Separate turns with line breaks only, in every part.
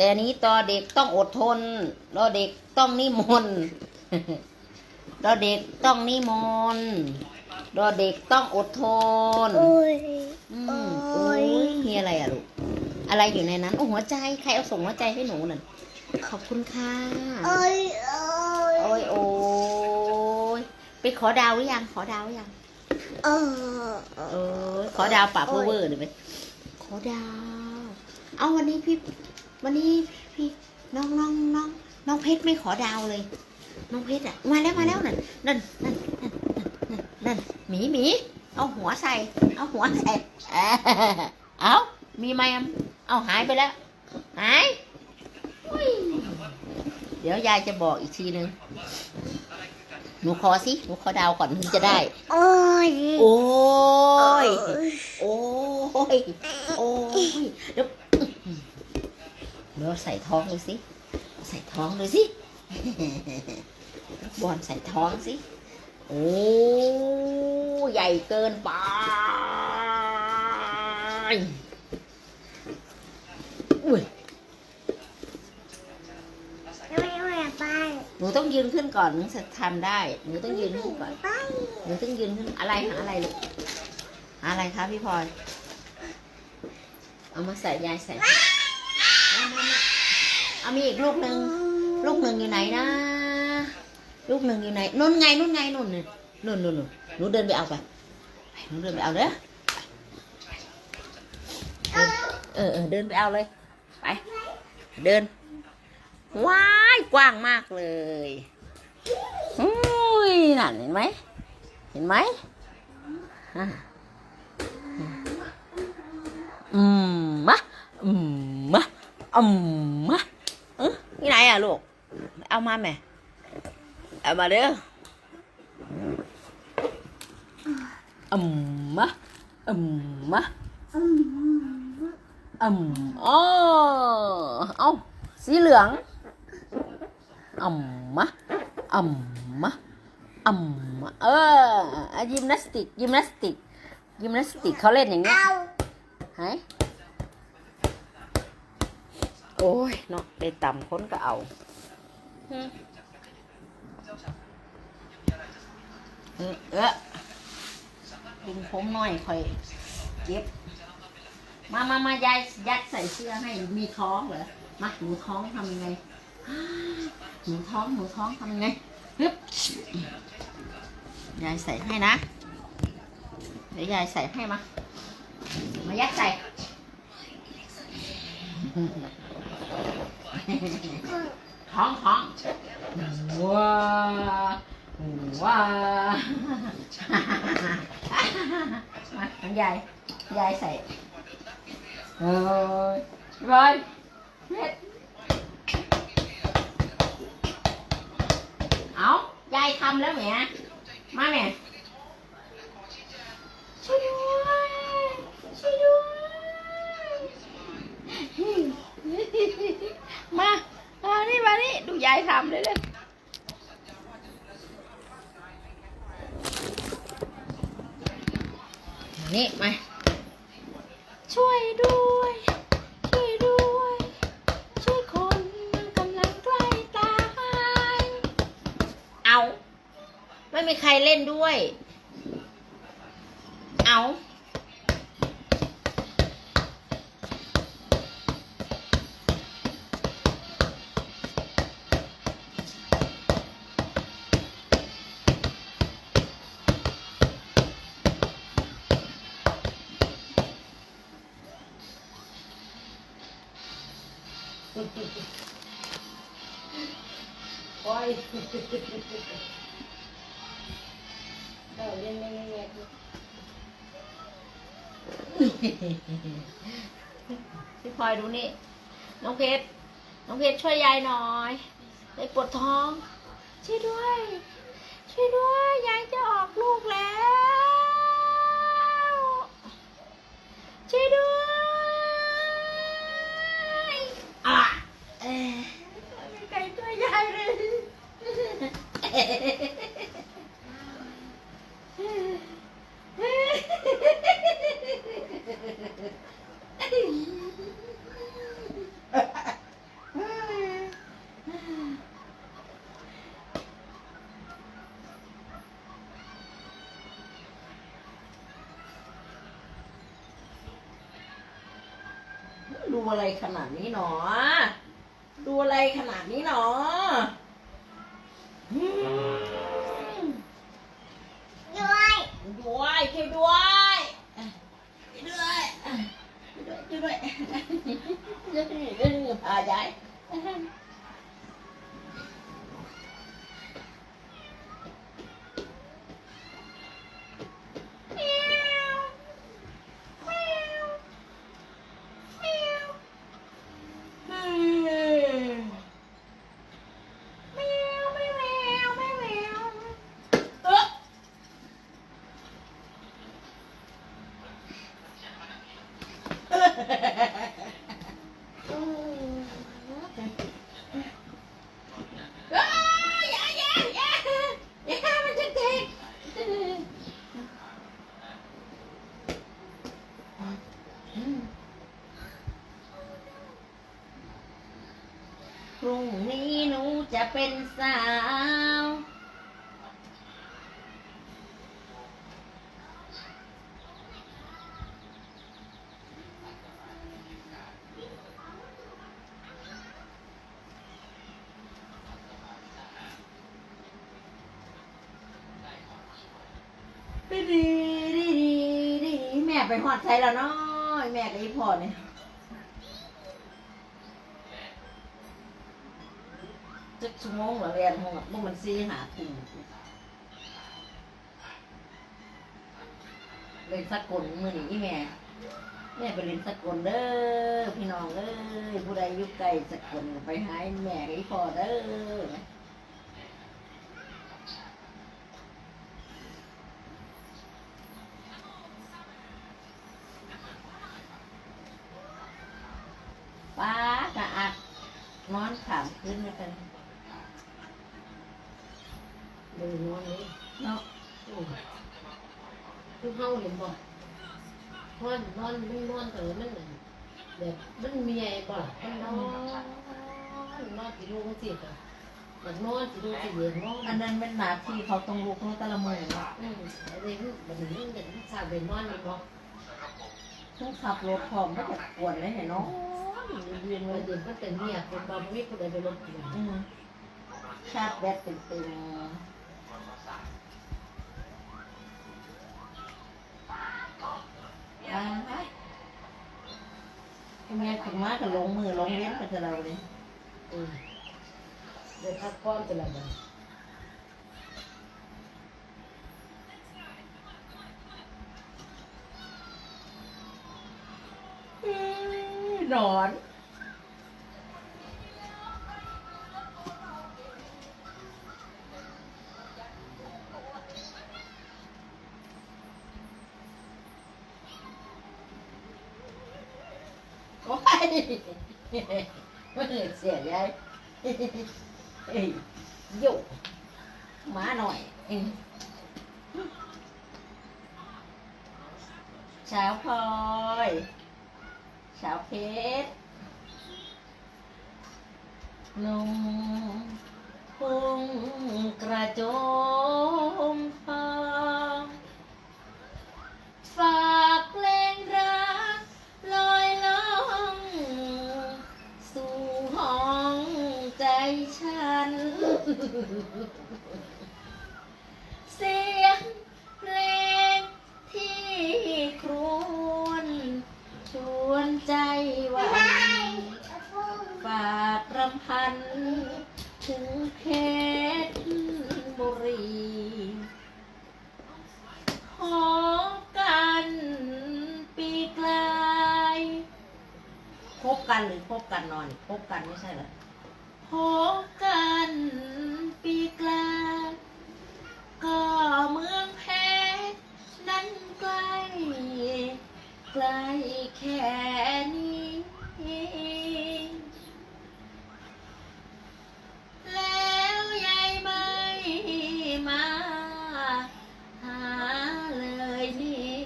แต่อันนี้ตอเด็กต้องอดทนรอเด็กต้องนิมนต์รอเด็กต้องนิมนต์รอเด็กต้องอดทน
โอ้ย
อืม
โอ้
โอ้
ย
ยมีอะไรอะลูก อะไรอยู่ในนั้น โอ้หัวใจ ใครเอาส่งหัวใจให้หนูนั่นขอบคุณค่ะ
โอ้ยโอ้ย
โอ้ยโอ้ยไปขอดาวหรือยัง ขอดาวหรือยัง
เออ
เออขอดาวปากเวอร์ๆหรือไหมขอดาว เอาวันนี้พี่ วันนี้พี่น้องน้องน้องน้องเพชรไม่ขอดาวเลย น้องเพชรอะมาแล้วมาแล้วนั่นนั่นนั่นนั่นนั่นนั่นหมีหมีเอาหัวใส่ เอาหัวใส่เอ้อเอามีไหมอะเอาหายไปแล้วหายอุ้ยเดี๋ยวยายจะบอกอีกทีนึงหนูขอสิหนูขอดาวก่อนถึงจะได้
โอ้ย
โอ้ย โอ้ย โอ้ย เดี๋ยว เดี๋ยวใส่ท้องดูสิ ใส่ท้องดูสิบอลใส่ท้องสิ โอ้ ใหญ่เกินไป อุ้ย
ไม่ไม่ไป
หนูต้องยืนขึ้นก่อนถึงจะทำได้ หนูต้องยืนขึ้นก่อน
ไป
หนูต้องยืนขึ้นอะไรหาอะไรลูกหาอะไรคะพี่พลอย เอามาใส่ยายใส่เอามามา เอามีอีกลูกหนึ่งลูกหนึ่งอยู่ไหนนะ ลูกหนึ่งอยู่ไหนนู่นไงนู่นไงนู่นน่ะนู่นนู่นนู่นหนูเดินไปเอาไปไปหนูเดินไปเอาเด้อเออเออเออเดินไปเอาเลยไป เดินว้ายกว้างมากเลยอุ้ยนั่นเห็นไหมเห็นไหมอะอืมมะอืมมะอืมมะเอ อนี่ไหนอะลูก เอามาแม่ เอามาเด้ออืมมะอืมมะ
อืม
อืมอ๋อเอาสีเหลืองอืมมะอืมมะอืมมะเอออะยิมนาสติกยิมนาสติกยิมนาสติกเขาเล่นอย่างเงี้ย
เอา
หาย โอ้ยเนาะได้ต่ำคนก็เอาอืมเออเออดึงผมหน่อยค่อยเจ็บ มามามายายยัดใส่เสื้อให้มีท้องเหรอมาหนูท้องทำยังไงหนูท้องหนูท้องทำยังไงฮึบยายใส่ให้นะเดี๋ยวยายใส่ให้มามายัดใส่ ท้องท้องว้าว้ามาของยายยายใส่เอ้ยบอยเม็ดเอายายทำแล้วแหมมาแหมช่วยด้วยช่วยด้วย มามานี่มานี่ดูยายทำเลยเลยนี่มาช่วยด้วย ช่วยด้วย ช่วยคนมันกำลังใกล้ตายเอา ไม่มีใครเล่นด้วย เอา โอ้ยเออเล่นเล่นเล่นเล่นพี่พลอยดูนี่ น้องเพชร น้องเพชรช่วยยายหน่อยยายปวดท้อง ช่วยด้วย ช่วยด้วย ยายจะออกลูกแล้ว ช่วยด้วยอะเอ๊ะไม่มีใครช่วยยายเลย อ อะไร ขนาดนี้หนอ ดูอะไรขนาดนี้หนออืม
ด้วย
ด้วยช่วยด้วยช่วยด้วยช่วยด้วยช่วยด้วยช่วยด้วยพายายเอ้อ
อืม
เอ้ยอย่าอย่าอย่าอย่ามันจะเจ็บพ รุ่งนี้หนูจะเป็นสาว ดีดีดีดีแม่ไปหอดใส่แล้วเนาะแม่กับอีพ่อเนี่ย จักชั่วโมงเหรอเรียนหงพวกมันซีหาคุมเล่นสักกลมือนี่แม่แม่ไปเล่นสักกลเด้อพี่น้องเอ้ยผู้ใดอยู่ไกลสักกลไปหาแม่กับอีพ่อเด้อป้ากะอัดนอนขามขึ้นมากัน
มือนอนนี่
เนาะ
คือเฮาเห็นบ่นอนนอนมันนอนแต่ว่ามันแบบมันเมียบ่ล่ะมันนอนนอนสิลูกมันสิอะอยากนอนสิลูกสิเย็นนอน
อันนั้นเป็นหนาที่เขาต้องลุกเนาะแต่ละมือเนาะ
อืมอันนี้มันมันมันเป็นชาวเป็นนอนนี่บ่
ต้องขับรถพร้อมก็จะปวดเลยเห็นเนาะเรียน
เมื่
เล
อยเย็นก็เป็นเมียเป็นบ่มีผู้ใดไปรบกวน
อืมชาติแบตตึงๆ อ่าแม่ถึงมาก็ลงมือลงเลี้ยงไปเถอะเราเลย
อืมเดี๋ยวพักก่อนเป็นละบัด
นอน มันเสียยายอยโยุมาหน่อยเองเช้าพลอยเช้าเพชรนมพุงกระโจมทองฝา ฉัน เสียงเพลงที่ครวนชวนใจหวันฝากรำพัน ถึงเพชรบุรีขอกันปีกลายพบกันหรือพบกันนอนพบกันไม่ใช่เหรอ พบกันปีกลายก็เมืองเพชรนั้นใกล้ ใกล้แค่นี้ แล้วยายไม่มา หาเลยนี่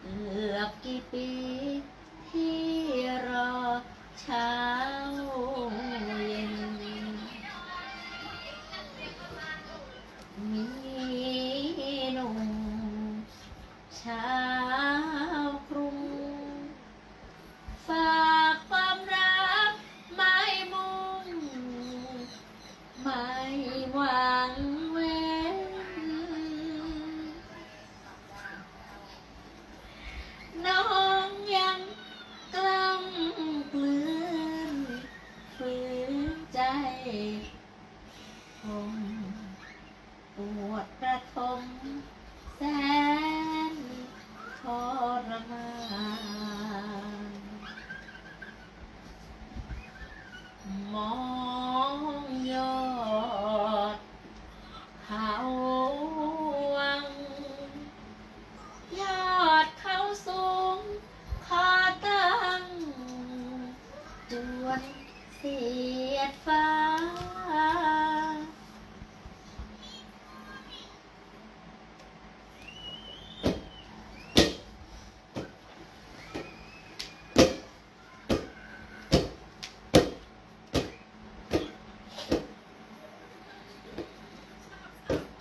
เกือบกี่ปีที่รอช้า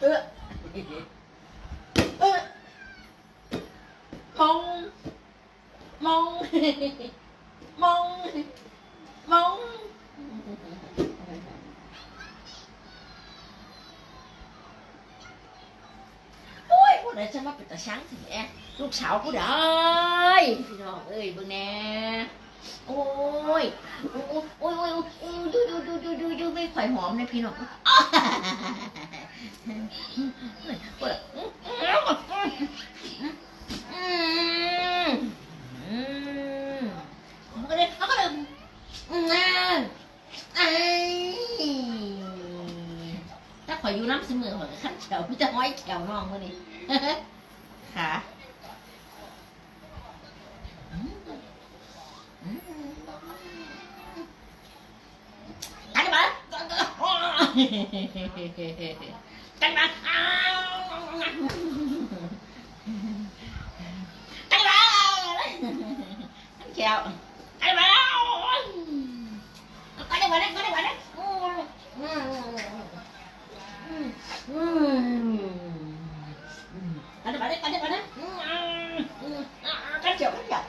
เออเออมอง มอง มอง มอง โอ้ยผู้ใดจะมาเป็นตาช้างถึงแอลูกสาวผู้ใดพี่น้องเอ้ยเบิ่งแน่โอ้ยโอ้ยโอ้ยโอ้ยดูดูดูดูดูดูไม่ข่อยหอมเลยพี่น้อง เปิดอืมอืมมันก็เลยมันก็เลยอืมไอ้ถ้าขอยอยู่น้ำเสมอข่อยขันแถวพี่จะห้อยแถวน้องมื่อนี้ค่ะกันมา เขียวกันมากันมากันมากันมาอืมอืม Ada pada, ada pada. Kan jauh, kan jauh.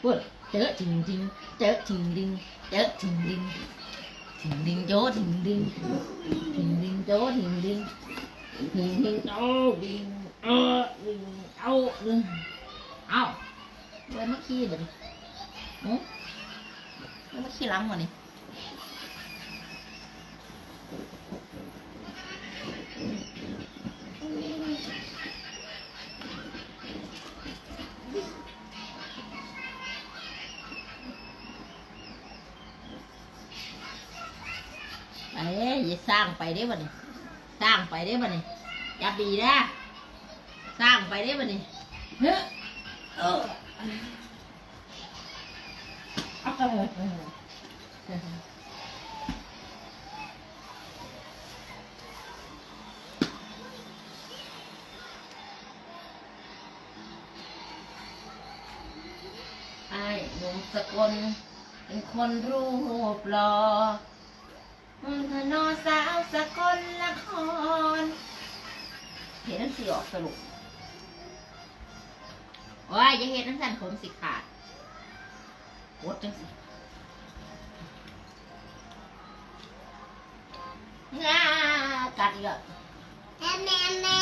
พูดเจอจริงดิงเจอจริงดิงเจอจริงดิงถิงดิงโจถิงดิงถิงดิงโจถิงดิงถิงดิงโจดิงเออดิงเอาดิงเอาเว้ยเมื่อกี้เดี๋ยวดิเมื่อกี้ล้างมาเนี่ย สร้างไปได้บ่นี่สร้างไปได้บ่นี่จับดีนะสร้างไปได้บ่นี่เฮ้อเออไอ้หนุ่มสกลเป็นคนรูปหล่อธ นอสาวสกลละครเห็นนังสืออกสรุปโอ้ยอย่าเห็นนังสันผมสิขาดโคตรจังสิงากัดอีกอะ
แม่แม่แม่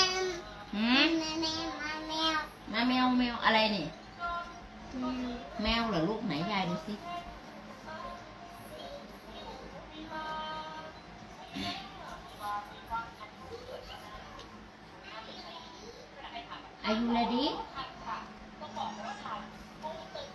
หืม
แม่แม่มาแมว
แมวแมวอะไรนี่ แมวเหรอลูกไหนยายดูสิ อายุ ready